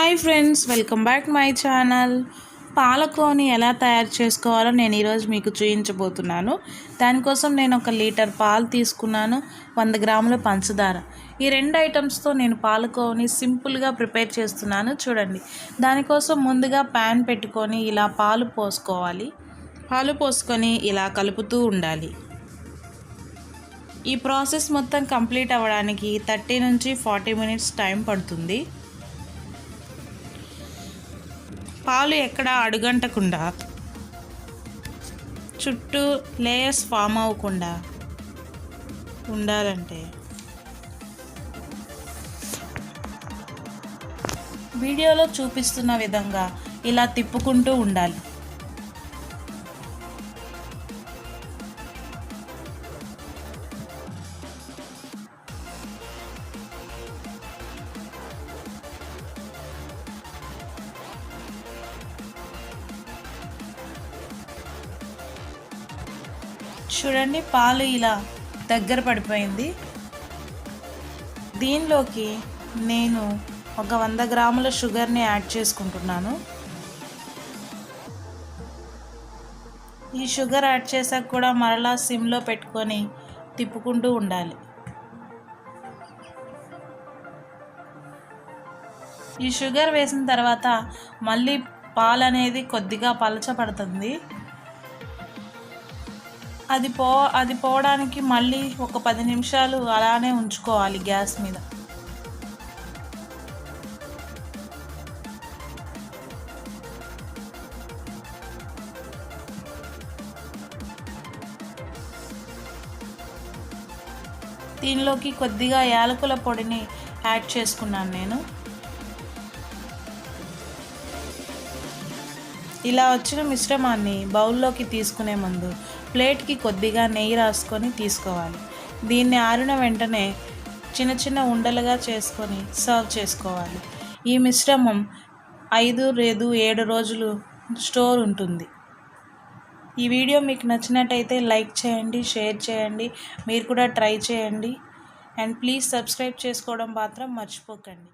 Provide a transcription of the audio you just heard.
Hi friends welcome back my channel. పాలకోని ఎలా తయారు చేసుకోవాలో నేను ఈరోజు మీకు చూపించబోతున్నాను దానికోసం నేను ఒక లీటర్ పాలు తీసుకున్నాను వంద గ్రాముల పంచదార. ఈ రెండు ఐటమ్స్తో నేను పాలకోని సింపుల్గా ప్రిపేర్ చేస్తున్నాను చూడండి. దానికోసం ముందుగా ప్యాన్ పెట్టుకొని ఇలా పాలు పోసుకోవాలి. పాలు పోసుకొని ఇలా కలుపుతూ ఉండాలి. ఈ ప్రాసెస్ మొత్తం కంప్లీట్ అవ్వడానికి థర్టీ నుంచి ఫార్టీ మినిట్స్ టైం పడుతుంది. పాలు ఎక్కడ అడుగంటకుండా చుట్టూ లేయర్స్ ఫామ్ అవ్వకుండా ఉండాలంటే వీడియోలో చూపిస్తున్న విధంగా ఇలా తిప్పుకుంటూ ఉండాలి. చూడండి పాలు ఇలా దగ్గర పడిపోయింది. దీనిలోకి నేను ఒక వంద గ్రాముల షుగర్ని యాడ్ చేసుకుంటున్నాను. ఈ షుగర్ యాడ్ చేసాక కూడా మరలా సిమ్లో పెట్టుకొని తిప్పుకుంటూ ఉండాలి. ఈ షుగర్ వేసిన తర్వాత మళ్ళీ పాలు అనేది కొద్దిగా పలచబడుతుంది. అది పో అది పోవడానికి మళ్ళీ ఒక పది నిమిషాలు అలానే ఉంచుకోవాలి గ్యాస్ మీద. దీనిలోకి కొద్దిగా యాలకుల పొడిని యాడ్ చేసుకున్నాను నేను. ఇలా వచ్చిన మిశ్రమాన్ని బౌల్లోకి తీసుకునే ముందు ప్లేట్కి కొద్దిగా నెయ్యి రాసుకొని తీసుకోవాలి. దీన్ని ఆరిన వెంటనే చిన్న చిన్న ఉండలుగా చేసుకొని సర్వ్ చేసుకోవాలి. ఈ మిశ్రమం ఐదు లేదు ఏడు రోజులు స్టోర్ ఉంటుంది. ఈ వీడియో మీకు నచ్చినట్టయితే లైక్ చేయండి షేర్ చేయండి మీరు కూడా ట్రై చేయండి. అండ్ ప్లీజ్ సబ్స్క్రైబ్ చేసుకోవడం మాత్రం మర్చిపోకండి.